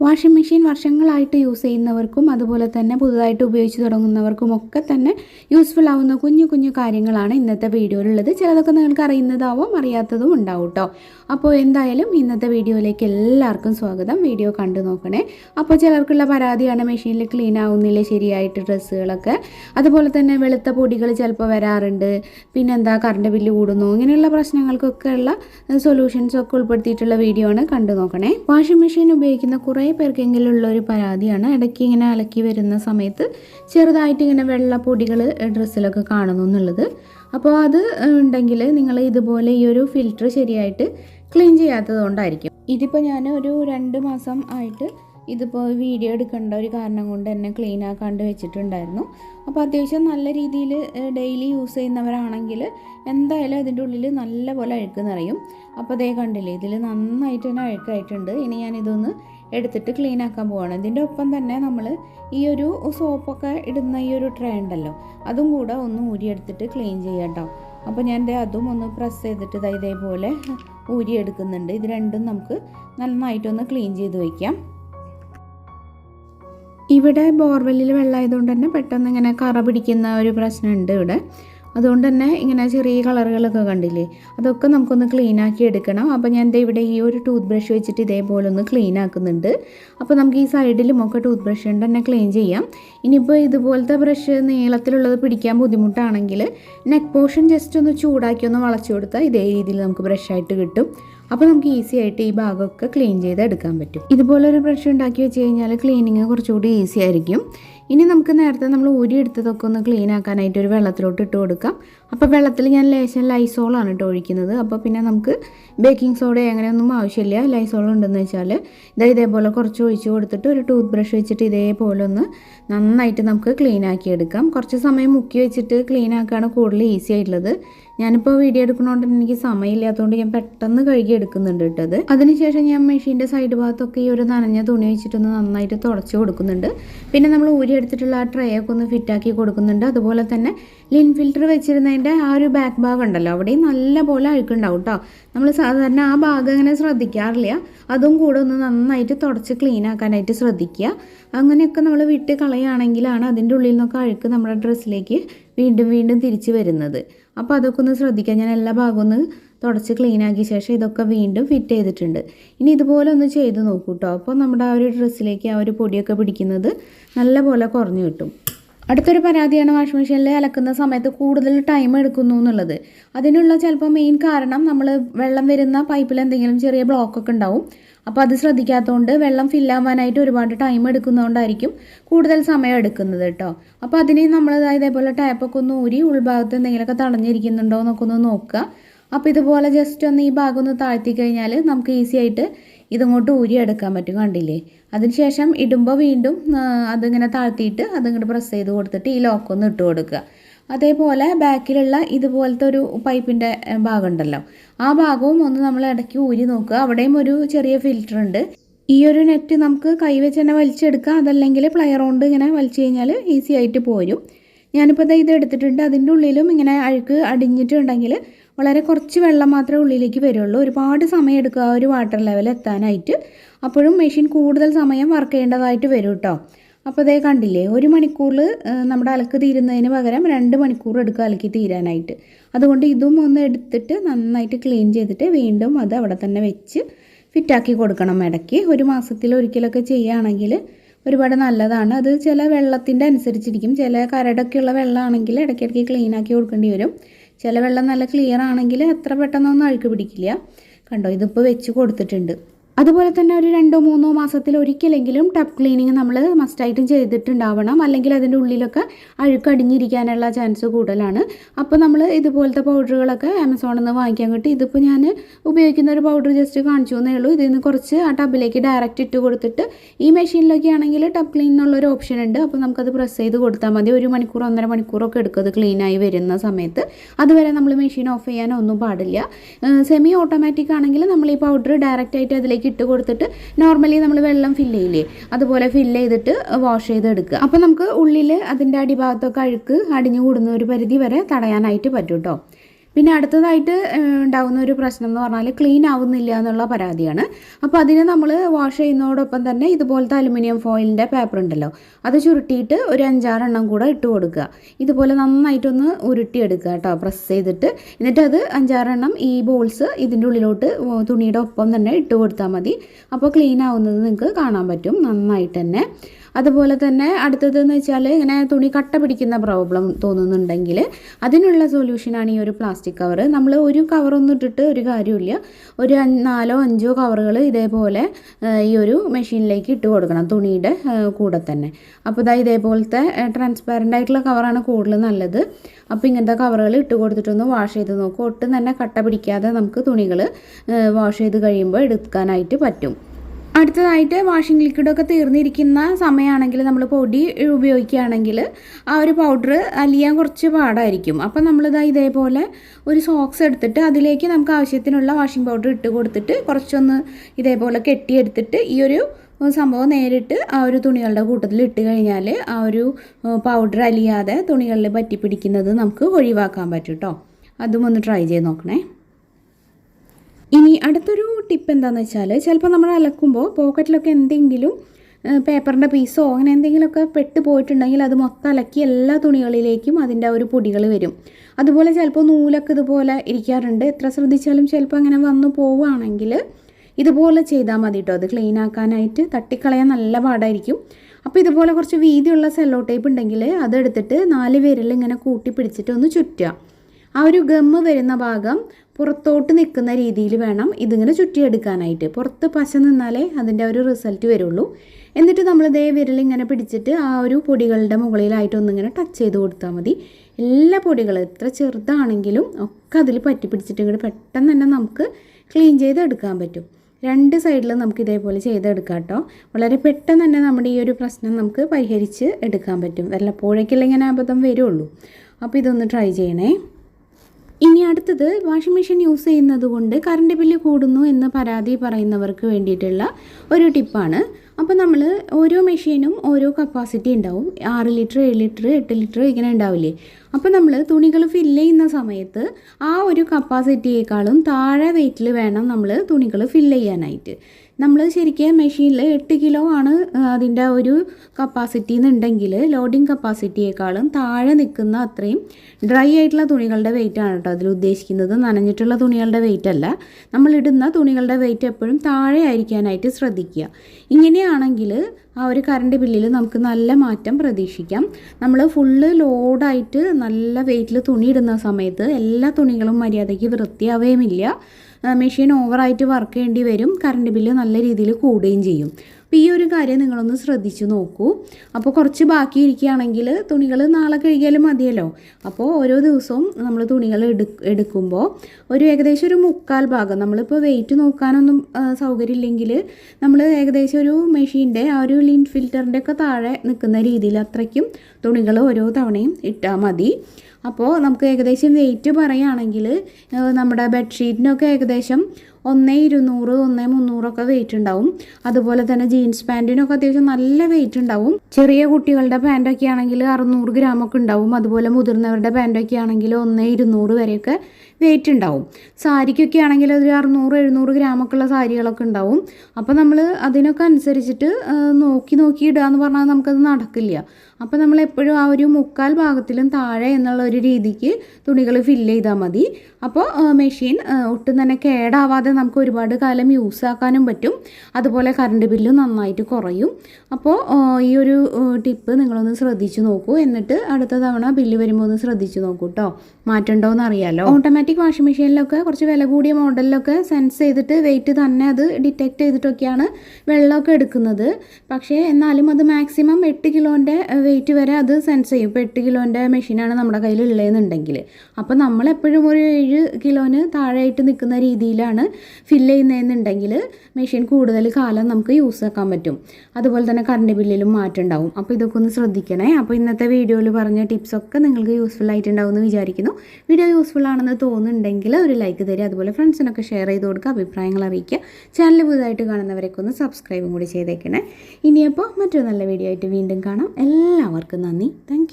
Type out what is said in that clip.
Washing machine വർഷങ്ങളായിട്ട് use ചെയ്യുന്നവർക്കും അതുപോലെ തന്നെ പുതുതായിട്ട് ഉപയോഗിച്ച് തുടങ്ങുന്നവർക്കും ഒക്കെ തന്നെ യൂസ്ഫുൾ ആവുന്ന കുഞ്ഞു കുഞ്ഞു കാര്യങ്ങളാണ് ഇന്നത്തെ വീഡിയോയിലുള്ളത്. ചിലതൊക്കെ നിങ്ങൾക്ക് അറിയുന്നതാവും അറിയാത്തതും ഉണ്ടാവും കേട്ടോ അപ്പോൾ എന്തായാലും ഇന്നത്തെ വീഡിയോയിലേക്ക് എല്ലാവർക്കും സ്വാഗതം. വീഡിയോ കണ്ടു നോക്കണേ. അപ്പോൾ ചിലർക്കുള്ള പരാതിയാണ് മെഷീനിൽ ക്ലീൻ ആവുന്നില്ല ശരിയായിട്ട് ഡ്രസ്സുകളൊക്കെ. അതുപോലെ തന്നെ വെളുത്ത പൊടികൾ ചിലപ്പോൾ വരാറുണ്ട്. പിന്നെന്താ കറണ്ട് ബില്ല് കൂടുന്നു. ഇങ്ങനെയുള്ള പ്രശ്നങ്ങൾക്കൊക്കെ ഉള്ള സൊല്യൂഷൻസ് ഒക്കെ ഉൾപ്പെടുത്തിയിട്ടുള്ള വീഡിയോ ആണ് കണ്ടു നോക്കണേ. വാഷിംഗ് മെഷീൻ ഉപയോഗിക്കുന്ന കുറേ പേർക്കെങ്കിലും ഉള്ള ഒരു പരാതിയാണ്. ഇടയ്ക്ക് ഇങ്ങനെ അലക്കി വരുന്ന സമയത്ത് ചെറുതായിട്ട് ഇങ്ങനെ വെള്ള പൊടികൾ ഡ്രസ്സിലൊക്കെ കാണുന്നു എന്നുള്ളത്. അപ്പോൾ അത് ഉണ്ടെങ്കിൽ നിങ്ങൾ ഇതുപോലെ ഈ ഒരു ഫിൽറ്റർ ശരിയായിട്ട് ക്ലീൻ ചെയ്യാത്തത് കൊണ്ടായിരിക്കും. ഇതിപ്പോൾ ഞാൻ ഒരു രണ്ട് മാസം ആയിട്ട് ഇതിപ്പോൾ വീഡിയോ എടുക്കേണ്ട ഒരു കാരണം കൊണ്ട് എന്നെ ക്ലീൻ ആക്കാണ്ട് വെച്ചിട്ടുണ്ടായിരുന്നു. അപ്പോൾ അത്യാവശ്യം നല്ല രീതിയിൽ ഡെയിലി യൂസ് ചെയ്യുന്നവരാണെങ്കിൽ എന്തായാലും അതിന്റെ ഉള്ളിൽ നല്ല പോലെ അഴുക്ക് നിറയും. അപ്പോൾ അതേ കണ്ടില്ലേ ഇതിൽ നന്നായിട്ട് തന്നെ അഴുക്കായിട്ടുണ്ട്. ഇനി ഞാൻ ഇതൊന്ന് എടുത്തിട്ട് ക്ലീൻ ആക്കാൻ പോവാണ്. ഇതിന്റെ ഒപ്പം തന്നെ നമ്മൾ ഈ ഒരു സോപ്പൊക്കെ ഇടുന്ന ഈ ഒരു ട്രേ ഉണ്ടല്ലോ അതും കൂടെ ഒന്ന് ഊരിയെടുത്തിട്ട് ക്ലീൻ ചെയ്യാം കേട്ടോ അപ്പോൾ ഞാൻ അതും ഒന്ന് പ്രസ് ചെയ്തിട്ട് ഇതാ ഇതേപോലെ ഊരിയെടുക്കുന്നുണ്ട് ഇത് രണ്ടും നമുക്ക് നന്നായിട്ടൊന്ന് ക്ലീൻ ചെയ്ത് വയ്ക്കാം ഇവിടെ ബോർവെല്ലിൽ വെള്ളമായതുകൊണ്ട് തന്നെ പെട്ടെന്ന് ഇങ്ങനെ കറ പിടിക്കുന്ന ഒരു പ്രശ്നമുണ്ട് ഇവിടെ. അതുകൊണ്ട് തന്നെ ഇങ്ങനെ ചെറിയ കളറുകളൊക്കെ കണ്ടില്ലേ? അതൊക്കെ നമുക്കൊന്ന് ക്ലീൻ ആക്കി എടുക്കണം. അപ്പോൾ ഞാൻ ദേ ഇവിടെ ഈ ഒരു ടൂത്ത് ബ്രഷ് വെച്ചിട്ട് ഇതേപോലെ ഒന്ന് ക്ലീൻ ആക്കുന്നുണ്ട്. അപ്പോൾ നമുക്ക് ഈ സൈഡിലും ഒക്കെ ടൂത്ത് ബ്രഷ് കൊണ്ട് തന്നെ ക്ലീൻ ചെയ്യാം. ഇനിയിപ്പോൾ ഇതുപോലത്തെ ബ്രഷ് നീളത്തിലുള്ളത് പിടിക്കാൻ ബുദ്ധിമുട്ടാണെങ്കിൽ നെക്ക് പോർഷൻ ജസ്റ്റ് ഒന്ന് ചൂടാക്കി ഒന്ന് വളച്ചു കൊടുത്താൽ ഇതേ രീതിയിൽ നമുക്ക് ബ്രഷായിട്ട് കിട്ടും. അപ്പോൾ നമുക്ക് ഈസി ആയിട്ട് ഈ ഭാഗമൊക്കെ ക്ലീൻ ചെയ്ത് എടുക്കാൻ പറ്റും. ഇതുപോലെ ഒരു ബ്രഷ് ഉണ്ടാക്കി വെച്ച് കഴിഞ്ഞാൽ ക്ലീനിങ് കുറച്ചുകൂടി ഈസി ആയിരിക്കും. ഇനി നമുക്ക് നേരത്തെ നമ്മൾ ഊരിയെടുത്തതൊക്കെ ഒന്ന് ക്ലീൻ ആക്കാനായിട്ട് ഒരു വെള്ളത്തിലോട്ട് ഇട്ട് കൊടുക്കാം. അപ്പോൾ വെള്ളത്തിൽ ഞാൻ ലേശം ലൈസോളാണ് കേട്ടോ ഒഴിക്കുന്നത്. അപ്പോൾ പിന്നെ നമുക്ക് ബേക്കിംഗ് സോഡ അങ്ങനെയൊന്നും ആവശ്യമില്ല. ലൈസോൾ ഉണ്ടെന്ന് വെച്ചാൽ ഇതാ ഇതേപോലെ കുറച്ച് ഒഴിച്ച് കൊടുത്തിട്ട് ഒരു ടൂത്ത് ബ്രഷ് വെച്ചിട്ട് ഇതേപോലെ ഒന്ന് നന്നായിട്ട് നമുക്ക് ക്ലീൻ ആക്കി എടുക്കാം. കുറച്ച് സമയം മുക്കി വെച്ചിട്ട് ക്ലീൻ ആക്കുകയാണ് കൂടുതൽ ഈസി ആയിട്ടുള്ളത്. ഞാനിപ്പോൾ വീഡിയോ എടുക്കുന്നതുകൊണ്ട് എനിക്ക് സമയമില്ലാത്തതുകൊണ്ട് ഞാൻ പെട്ടെന്ന് കഴുകി എടുക്കുന്നുണ്ട് കേട്ടത് അതിനുശേഷം ഞാൻ മെഷീന്റെ സൈഡ് ഭാഗത്തൊക്കെ ഈ ഒരു നനഞ്ഞ തുണി വെച്ചിട്ടൊന്ന് നന്നായിട്ട് തുടച്ച് കൊടുക്കുന്നുണ്ട്. പിന്നെ നമ്മൾ ഊരിയെടുത്തിട്ടുള്ള ആ ട്രേ ഒക്കെ ഒന്ന് ഫിറ്റാക്കി കൊടുക്കുന്നുണ്ട്. അതുപോലെ തന്നെ ലിൻ ഫിൽറ്റർ വെച്ചിരുന്നതിന്റെ ആ ഒരു ബാക്ക് ഭാഗം ഉണ്ടല്ലോ അവിടെയും നല്ല പോലെ അഴുക്കുണ്ടാവും കേട്ടോ നമ്മൾ സാധാരണ ആ ഭാഗം അങ്ങനെ ശ്രദ്ധിക്കാറില്ല. അതും കൂടെ ഒന്ന് നന്നായിട്ട് തുടച്ച് ക്ലീൻ ആക്കാനായിട്ട് ശ്രദ്ധിക്കുക. അങ്ങനെയൊക്കെ നമ്മൾ വിട്ട് കളയുകയാണെങ്കിലാണ് അതിന്റെ ഉള്ളിൽ നിന്നൊക്കെ അഴുക്ക് നമ്മുടെ ഡ്രസ്സിലേക്ക് വീണ്ടും വീണ്ടും തിരിച്ചു വരുന്നത്. അപ്പോൾ അതൊക്കെ ഒന്ന് ശ്രദ്ധിക്കുക ഞാൻ എല്ലാ ഭാഗവും ഒന്ന് തുടച്ച് ക്ലീൻ ആക്കിയ ശേഷം ഇതൊക്കെ വീണ്ടും ഫിറ്റ് ചെയ്തിട്ടുണ്ട്. ഇനി ഇതുപോലെ ഒന്ന് ചെയ്ത് നോക്കൂ കേട്ടോ അപ്പോൾ നമ്മുടെ ആ ഒരു ഡ്രസ്സിലേക്ക് ആ ഒരു പൊടിയൊക്കെ പിടിക്കുന്നത് നല്ലപോലെ കുറഞ്ഞു കിട്ടും. അടുത്തൊരു പരാതിയാണ് വാഷിംഗ് മെഷീനിൽ അലക്കുന്ന സമയത്ത് കൂടുതൽ ടൈം എടുക്കുന്നു എന്നുള്ളത്. അതിനുള്ള ചിലപ്പോൾ മെയിൻ കാരണം നമ്മൾ വെള്ളം വരുന്ന പൈപ്പിൽ എന്തെങ്കിലും ചെറിയ ബ്ലോക്കൊക്കെ ഉണ്ടാവും. അപ്പോൾ അത് ശ്രദ്ധിക്കാത്തതുകൊണ്ട് വെള്ളം ഫില്ലാവാനായിട്ട് ഒരുപാട് ടൈം എടുക്കുന്നതുകൊണ്ടായിരിക്കും കൂടുതൽ സമയം എടുക്കുന്നത് കേട്ടോ അപ്പോൾ അതിന് നമ്മൾ ഇതേപോലെ ടാപ്പൊക്കെ ഒന്ന് ഊരി ഉൾഭാഗത്ത് എന്തെങ്കിലുമൊക്കെ തടഞ്ഞിരിക്കുന്നുണ്ടോ എന്നൊക്കെ ഒന്ന് നോക്കുക. അപ്പോൾ ഇതുപോലെ ജസ്റ്റ് ഒന്ന് ഈ ഭാഗം ഒന്ന് താഴ്ത്തി കഴിഞ്ഞാൽ നമുക്ക് ഈസി ആയിട്ട് ഇതിങ്ങോട്ട് ഊരി എടുക്കാൻ പറ്റും കണ്ടില്ലേ? അതിനുശേഷം ഇടുമ്പോൾ വീണ്ടും അതിങ്ങനെ താഴ്ത്തിയിട്ട് അതിങ്ങോട്ട് പ്രസ് ചെയ്ത് കൊടുത്തിട്ട് ഈ ലോക്കൊന്ന് ഇട്ട് കൊടുക്കുക. അതേപോലെ ബാക്കിലുള്ള ഇതുപോലത്തെ ഒരു പൈപ്പിന്റെ ഭാഗമുണ്ടല്ലോ. ആ ഭാഗവും ഒന്ന് നമ്മൾ ഇടയ്ക്ക് ഊരി നോക്കുക. അവിടെയും ഒരു ചെറിയ ഫിൽറ്റർ ഉണ്ട്. ഈ ഒരു നെറ്റ് നമുക്ക് കൈ വെച്ച് തന്നെ വലിച്ചെടുക്കുക അതല്ലെങ്കിൽ പ്ലെയർ കൊണ്ട് ഇങ്ങനെ വലിച്ചു കഴിഞ്ഞാൽ ഈസി ആയിട്ട് പോരും. ഞാനിപ്പോൾ ഇത് എടുത്തിട്ടുണ്ട്. അതിന്റെ ഉള്ളിലും ഇങ്ങനെ അഴുക്ക് അടിഞ്ഞിട്ടുണ്ടെങ്കിൽ വളരെ കുറച്ച് വെള്ളം മാത്രമേ ഉള്ളിലേക്ക് വരുള്ളൂ. ഒരുപാട് സമയം എടുക്കുക ആ ഒരു വാട്ടർ ലെവൽ എത്താനായിട്ട്. അപ്പോഴും മെഷീൻ കൂടുതൽ സമയം വർക്ക് ചെയ്യേണ്ടതായിട്ട് വരും കേട്ടോ അപ്പോൾ അതേ കണ്ടില്ലേ ഒരു മണിക്കൂറിൽ നമ്മുടെ അലക്ക് തീരുന്നതിന് പകരം രണ്ട് മണിക്കൂർ എടുക്കുക അലക്കി തീരാനായിട്ട്. അതുകൊണ്ട് ഇതും ഒന്ന് എടുത്തിട്ട് നന്നായിട്ട് ക്ലീൻ ചെയ്തിട്ട് വീണ്ടും അത് അവിടെ തന്നെ വെച്ച് ഫിറ്റാക്കി കൊടുക്കണം ഇടയ്ക്ക്. ഒരു മാസത്തിൽ ഒരിക്കലൊക്കെ ചെയ്യുകയാണെങ്കിൽ ഒരുപാട് നല്ലതാണ്. അത് ചില വെള്ളത്തിന്റെ അനുസരിച്ചിരിക്കും. ചില കരടൊക്കെയുള്ള വെള്ളമാണെങ്കിൽ ഇടയ്ക്കിടയ്ക്ക് ക്ലീൻ ആക്കി കൊടുക്കേണ്ടി വരും. ചില വെള്ളം നല്ല ക്ലിയർ ആണെങ്കിൽ അത്ര പെട്ടെന്നൊന്നും അഴുക്ക് പിടിക്കില്ല. കണ്ടോ ഇതിപ്പോൾ വെച്ച് കൊടുത്തിട്ടുണ്ട്. അതുപോലെ തന്നെ ഒരു രണ്ടോ മൂന്നോ മാസത്തിൽ ഒരിക്കലെങ്കിലും ടബ് ക്ലീനിങ് നമ്മൾ മസ്റ്റായിട്ടും ചെയ്തിട്ടുണ്ടാവണം. അല്ലെങ്കിൽ അതിന്റെ ഉള്ളിലൊക്കെ അഴുക്കടിഞ്ഞിരിക്കാനുള്ള ചാൻസ് കൂടുതലാണ്. അപ്പോൾ നമ്മൾ ഇതുപോലത്തെ പൗഡറുകളൊക്കെ ആമസോണിൽ നിന്ന് വാങ്ങിക്കാൻ കിട്ടി ഇതിപ്പോൾ ഞാൻ ഉപയോഗിക്കുന്ന ഒരു പൗഡർ ജസ്റ്റ് കാണിച്ചു എന്നേ ഉള്ളൂ. ഇതിൽ നിന്ന് കുറച്ച് ആ ടബിലേക്ക് ഡയറക്റ്റ് ഇട്ട് കൊടുത്തിട്ട് ഈ മെഷീനിലൊക്കെ ആണെങ്കിൽ ടപ്പ് ക്ലീൻ എന്നുള്ളൊരു ഓപ്ഷൻ ഉണ്ട്. അപ്പോൾ നമുക്കത് പ്രസ് ചെയ്ത് കൊടുത്താൽ മതി. ഒരു മണിക്കൂർ ഒന്നര മണിക്കൂറൊക്കെ എടുക്കും അത് ക്ലീനായി വരുന്ന സമയത്ത്. അതുവരെ നമ്മൾ മെഷീൻ ഓഫ് ചെയ്യാനോ ഒന്നും പാടില്ല. സെമി ഓട്ടോമാറ്റിക് ആണെങ്കിൽ നമ്മൾ ഈ പൗഡർ ഡയറക്റ്റ് ആയിട്ട് അതിലേക്ക് ഇട്ട് കൊടുത്തിട്ട് നോർമലി നമ്മൾ വെള്ളം ഫില്ല് ചെയ്യില്ലേ? അതുപോലെ ഫില്ല് ചെയ്തിട്ട് വാഷ് ചെയ്തെടുക്കുക. അപ്പോൾ നമുക്ക് ഉള്ളിൽ അതിന്റെ അടിഭാഗത്തൊക്കെ അഴുക്ക് അടിഞ്ഞു കൂടുന്ന ഒരു പരിധി വരെ തടയാനായിട്ട് പറ്റും കേട്ടോ പിന്നെ അടുത്തതായിട്ട് ഉണ്ടാകുന്ന ഒരു പ്രശ്നം എന്ന് പറഞ്ഞാൽ ക്ലീൻ ആവുന്നില്ല എന്നുള്ള പരാതിയാണ്. അപ്പോൾ അതിന് നമ്മൾ വാഷ് ചെയ്യുന്നതോടൊപ്പം തന്നെ ഇതുപോലത്തെ അലുമിനിയം ഫോയിലിന്റെ പേപ്പർ ഉണ്ടല്ലോ അത് ചുരുട്ടിയിട്ട് ഒരു അഞ്ചാറെണ്ണം കൂടെ ഇട്ട് കൊടുക്കുക. ഇതുപോലെ നന്നായിട്ടൊന്ന് ഉരുട്ടിയെടുക്കുക കേട്ടോ പ്രസ് ചെയ്തിട്ട്. എന്നിട്ട് അത് അഞ്ചാറെണ്ണം ഈ ബോൾസ് ഇതിന്റെ ഉള്ളിലോട്ട് തുണിയുടെ ഒപ്പം തന്നെ ഇട്ട് കൊടുത്താൽ മതി. അപ്പോൾ ക്ലീൻ ആവുന്നത് നിങ്ങൾക്ക് കാണാൻ പറ്റും നന്നായിട്ട് തന്നെ. അതുപോലെ തന്നെ അടുത്തതെന്ന് വെച്ചാൽ ഇങ്ങനെ തുണി കട്ട പിടിക്കുന്ന പ്രോബ്ലം തോന്നുന്നുണ്ടെങ്കിൽ അതിനുള്ള സൊല്യൂഷനാണ് ഈ ഒരു പ്ലാസ്റ്റിക് കവർ നമ്മൾ ഒരു കവറൊന്നും ഇട്ടിട്ട് ഒരു കാര്യമില്ല ഒരു നാലോ അഞ്ചോ കവറുകൾ ഇതേപോലെ ഈ ഒരു മെഷീനിലേക്ക് ഇട്ട് കൊടുക്കണം തുണിയുടെ കൂടെ തന്നെ. അപ്പോൾ ഇതാ ഇതേപോലത്തെ ട്രാൻസ്പാരന്റ് ആയിട്ടുള്ള കവറാണ് കൂടുതൽ നല്ലത്. അപ്പോൾ ഇങ്ങനത്തെ കവറുകൾ ഇട്ട് കൊടുത്തിട്ടൊന്ന് വാഷ് ചെയ്ത് നോക്കും. ഒട്ടും തന്നെ കട്ട പിടിക്കാതെ നമുക്ക് തുണികൾ വാഷ് ചെയ്ത് കഴിയുമ്പോൾ എടുക്കാനായിട്ട് പറ്റും. അടുത്തതായിട്ട് വാഷിംഗ് ലിക്വിഡൊക്കെ തീർന്നിരിക്കുന്ന സമയമാണെങ്കിൽ നമ്മൾ പൊടി ഉപയോഗിക്കുകയാണെങ്കിൽ ആ ഒരു പൗഡർ അലിയാൻ കുറച്ച് പാടായിരിക്കും. അപ്പം നമ്മളിതാ ഇതേപോലെ ഒരു സോക്സ് എടുത്തിട്ട് അതിലേക്ക് നമുക്ക് ആവശ്യത്തിനുള്ള വാഷിംഗ് പൗഡർ ഇട്ട് കൊടുത്തിട്ട് കുറച്ചൊന്ന് ഇതേപോലെ കെട്ടിയെടുത്തിട്ട് ഈ ഒരു സംഭവം നേരിട്ട് ആ ഒരു തുണികളുടെ കൂട്ടത്തിൽ ഇട്ട് കഴിഞ്ഞാൽ ആ ഒരു പൗഡർ അലിയാതെ തുണികളിൽ പറ്റിപ്പിടിക്കുന്നത് നമുക്ക് ഒഴിവാക്കാൻ പറ്റും കേട്ടോ അതും ഒന്ന് ട്രൈ ചെയ്ത് നോക്കണേ. ഇനി അടുത്തൊരു ടിപ്പ് എന്താണെന്ന് വെച്ചാൽ ചിലപ്പോൾ നമ്മൾ അലക്കുമ്പോൾ പോക്കറ്റിലൊക്കെ എന്തെങ്കിലും പേപ്പറിന്റെ പീസോ അങ്ങനെ എന്തെങ്കിലുമൊക്കെ പെട്ട് പോയിട്ടുണ്ടെങ്കിൽ അത് മൊത്തം അലക്കി എല്ലാ തുണികളിലേക്കും അതിന്റെ ഒരു പൊടികൾ വരും. അതുപോലെ ചിലപ്പോൾ നൂലൊക്കെ ഇതുപോലെ ഇരിക്കാറുണ്ട്. എത്ര ശ്രദ്ധിച്ചാലും ചിലപ്പോൾ അങ്ങനെ വന്നു പോവുകയാണെങ്കിൽ ഇതുപോലെ ചെയ്താൽ മതി കേട്ടോ അത് ക്ലീൻ ആക്കാനായിട്ട് തട്ടിക്കളയാൻ നല്ല പാടായിരിക്കും. അപ്പോൾ ഇതുപോലെ കുറച്ച് വീതിയുള്ള സെല്ലോ ടേപ്പ് ഉണ്ടെങ്കിൽ അതെടുത്തിട്ട് നാല് വിരൽ ഇങ്ങനെ കൂട്ടി പിടിച്ചിട്ട് ഒന്ന് ചുറ്റുക. ആ ഒരു ഗമ്മ് വരുന്ന ഭാഗം പുറത്തോട്ട് നിൽക്കുന്ന രീതിയിൽ വേണം ഇതിങ്ങനെ ചുറ്റിയെടുക്കാനായിട്ട്. പുറത്ത് പശ നിന്നാലേ അതിന്റെ ഒരു റിസൾട്ട് വരുള്ളൂ. എന്നിട്ട് നമ്മൾ ദേ വിരൽ ഇങ്ങനെ പിടിച്ചിട്ട് ആ ഒരു പൊടികളുടെ മുകളിലായിട്ട് ഒന്നിങ്ങനെ ടച്ച് ചെയ്ത് കൊടുത്താൽ മതി. എല്ലാ പൊടികളും എത്ര ചെറുതാണെങ്കിലും ഒക്കെ അതിൽ പറ്റി പിടിച്ചിട്ട് ഇങ്ങോട്ട് പെട്ടെന്ന് തന്നെ നമുക്ക് ക്ലീൻ ചെയ്തെടുക്കാൻ പറ്റും. രണ്ട് സൈഡിലും നമുക്ക് ഇതേപോലെ ചെയ്തെടുക്കാം കേട്ടോ. വളരെ പെട്ടെന്ന് തന്നെ നമ്മുടെ ഈ ഒരു പ്രശ്നം നമുക്ക് പരിഹരിച്ച് എടുക്കാൻ പറ്റും. വല്ലപ്പോഴേക്കല്ലേ ഇങ്ങനെ അബദ്ധം വരുള്ളൂ. അപ്പോൾ ഇതൊന്ന് ട്രൈ ചെയ്യണേ. ഇനി അടുത്തത് വാഷിംഗ് മെഷീൻ യൂസ് ചെയ്യുന്നത് കൊണ്ട് കറണ്ട് ബില്ല് കൂടുന്നു എന്ന് പരാതി പറയുന്നവർക്ക് വേണ്ടിയിട്ടുള്ള ഒരു ടിപ്പാണ് അപ്പോൾ നമ്മൾ ഓരോ മെഷീനും ഓരോ കപ്പാസിറ്റി ഉണ്ടാവും. ആറ് ലിറ്റർ ഏഴ് ലിറ്റർ എട്ട് ലിറ്റർ ഇങ്ങനെ ഉണ്ടാവില്ലേ? അപ്പോൾ നമ്മൾ തുണികൾ ഫില്ല് ചെയ്യുന്ന സമയത്ത് ആ ഒരു കപ്പാസിറ്റിയേക്കാളും താഴെ വെയിറ്റിൽ വേണം നമ്മൾ തുണികൾ ഫില്ല് ചെയ്യാനായിട്ട്. നമ്മൾ ശരിക്കും മെഷീനിൽ എട്ട് കിലോ ആണ് അതിന്റെ ഒരു കപ്പാസിറ്റി എന്നുണ്ടെങ്കിൽ ലോഡിങ് കപ്പാസിറ്റിയേക്കാളും താഴെ നിൽക്കുന്ന അത്രയും ഡ്രൈ ആയിട്ടുള്ള തുണികളുടെ വെയിറ്റ് ആണ് കേട്ടോ അതിൽ ഉദ്ദേശിക്കുന്നത്. നനഞ്ഞിട്ടുള്ള തുണികളുടെ വെയിറ്റ് അല്ല. നമ്മൾ ഇടുന്ന തുണികളുടെ വെയിറ്റ് എപ്പോഴും താഴെ ആയിരിക്കാനായിട്ട് ശ്രദ്ധിക്കുക. ഇങ്ങനെയാണെങ്കിൽ ആ ഒരു കറണ്ട് ബില്ലിൽ നമുക്ക് നല്ല മാറ്റം പ്രതീക്ഷിക്കാം. നമ്മൾ ഫുള്ള് ലോഡായിട്ട് നല്ല വെയിറ്റിൽ തുണി ഇടുന്ന സമയത്ത് എല്ലാ തുണികളും മര്യാദയ്ക്ക് വൃത്തിയാവുകയുമില്ല മെഷീൻ ഓവറായിട്ട് വർക്ക് ചെയ്യേണ്ടി വരും. കറണ്ട് ബില്ല് നല്ല രീതിയിൽ കൂടുകയും ചെയ്യും. അപ്പോൾ ഈ ഒരു കാര്യം നിങ്ങളൊന്ന് ശ്രദ്ധിച്ചു നോക്കൂ. അപ്പോൾ കുറച്ച് ബാക്കി ഇരിക്കുകയാണെങ്കിൽ തുണികൾ നാളെ കഴുകിയാലും മതിയല്ലോ. അപ്പോൾ ഓരോ ദിവസവും നമ്മൾ തുണികൾ എടു എടുക്കുമ്പോൾ ഒരു ഏകദേശം ഒരു മുക്കാൽ ഭാഗം നമ്മളിപ്പോൾ വെയിറ്റ് നോക്കാനൊന്നും സൗകര്യമില്ലെങ്കിൽ നമ്മൾ ഏകദേശം ഒരു മെഷീന്റെ ആ ഒരു ലിൻ ഫിൽറ്ററിന്റെ ഒക്കെ താഴെ നിൽക്കുന്ന രീതിയിൽ അത്രയ്ക്കും തുണികൾ ഓരോ തവണയും ഇട്ടാൽ മതി. അപ്പോൾ നമുക്ക് ഏകദേശം വെയിറ്റ് പറയുകയാണെങ്കിൽ നമ്മുടെ ബെഡ്ഷീറ്റിനൊക്കെ ഏകദേശം ഒന്നേ ഇരുന്നൂറ് ഒന്നേ മുന്നൂറൊക്കെ വെയിറ്റ് ഉണ്ടാവും. അതുപോലെ തന്നെ ജീൻസ് പാന്റിനൊക്കെ അത്യാവശ്യം നല്ല വെയിറ്റ് ഉണ്ടാവും. ചെറിയ കുട്ടികളുടെ പാന്റൊക്കെ ആണെങ്കിൽ അറുന്നൂറ് ഗ്രാമൊക്കെ ഉണ്ടാവും. അതുപോലെ മുതിർന്നവരുടെ പാന്റൊക്കെ ആണെങ്കിൽ ഒന്നേ ഇരുന്നൂറ് വരെയൊക്കെ വെയിറ്റ് ഉണ്ടാവും. സാരിക്കൊക്കെ ആണെങ്കിൽ ഒരു അറുന്നൂറ് എഴുന്നൂറ് ഗ്രാമൊക്കെ ഉള്ള സാരികളൊക്കെ ഉണ്ടാവും. അപ്പോൾ നമ്മൾ അതിനൊക്കെ അനുസരിച്ചിട്ട് നോക്കി നോക്കി ഇടുക എന്ന് പറഞ്ഞാൽ നമുക്കത് നടക്കില്ല. അപ്പോൾ നമ്മൾ എപ്പോഴും ആ ഒരു മുക്കാൽ ഭാഗത്തിലും താഴെ എന്നുള്ള ഒരു രീതിക്ക് തുണികൾ ഫില്ല് ചെയ്താൽ മതി. അപ്പോൾ മെഷീൻ ഒട്ടും തന്നെ കേടാവാതെ നമുക്ക് ഒരുപാട് കാലം യൂസ് ആക്കാനും പറ്റും. അതുപോലെ കറണ്ട് ബില്ലും നന്നായിട്ട് കുറയും. അപ്പോൾ ഈ ഒരു ടിപ്പ് നിങ്ങളൊന്ന് ശ്രദ്ധിച്ചു നോക്കൂ. എന്നിട്ട് അടുത്ത തവണ ബില്ല് വരുമ്പോൾ ഒന്ന് ശ്രദ്ധിച്ചു നോക്കൂ കേട്ടോ മാറ്റണ്ടോ എന്ന് അറിയാലോ ഓട്ടോമാറ്റിക് വാഷിംഗ് മെഷീനിലൊക്കെ കുറച്ച് വില കൂടിയ മോഡലിലൊക്കെ സെൻസ് ചെയ്തിട്ട് വെയിറ്റ് തന്നെ അത് ഡിറ്റക്ട് ചെയ്തിട്ടൊക്കെയാണ് വെള്ളമൊക്കെ എടുക്കുന്നത്. പക്ഷേ എന്നാലും അത് മാക്സിമം എട്ട് കിലോന്റെ വരെ അത് സെൻസ് ചെയ്യും. ഇപ്പോൾ എട്ട് കിലോന്റെ മെഷീനാണ് നമ്മുടെ കയ്യിൽ ഉള്ളതെന്നുണ്ടെങ്കിൽ അപ്പോൾ നമ്മൾ എപ്പോഴും ഒരു ഏഴ് കിലോന് താഴെയായിട്ട് നിൽക്കുന്ന രീതിയിലാണ് ഫില്ല് ചെയ്യുന്നതെന്നുണ്ടെങ്കിൽ മെഷീൻ കൂടുതൽ കാലം നമുക്ക് യൂസ് ആക്കാൻ പറ്റും. അതുപോലെ തന്നെ കറണ്ട് ബില്ലിലും മാറ്റം ഉണ്ടാവും. അപ്പോൾ ഇതൊക്കെ ഒന്ന് ശ്രദ്ധിക്കണേ. അപ്പോൾ ഇന്നത്തെ വീഡിയോയിൽ പറഞ്ഞ ടിപ്സൊക്കെ നിങ്ങൾക്ക് യൂസ്ഫുൾ ആയിട്ടുണ്ടാവും എന്ന് വിചാരിക്കുന്നു. വീഡിയോ യൂസ്ഫുൾ ആണെന്ന് തോന്നുന്നുണ്ടെങ്കിൽ ഒരു ലൈക്ക് തരിക. അതുപോലെ ഫ്രണ്ട്സിനൊക്കെ ഷെയർ ചെയ്ത് കൊടുക്കുക. അഭിപ്രായങ്ങൾ അറിയിക്കുക. ചാനൽ പുതുതായിട്ട് കാണുന്നവരൊക്കെ ഒന്ന് സബ്സ്ക്രൈബും കൂടി ചെയ്തേക്കണേ. ഇനിയപ്പോൾ മറ്റൊരു നല്ല വീഡിയോ ആയിട്ട് വീണ്ടും കാണാം. എല്ലാവർക്കും നന്ദി. താങ്ക്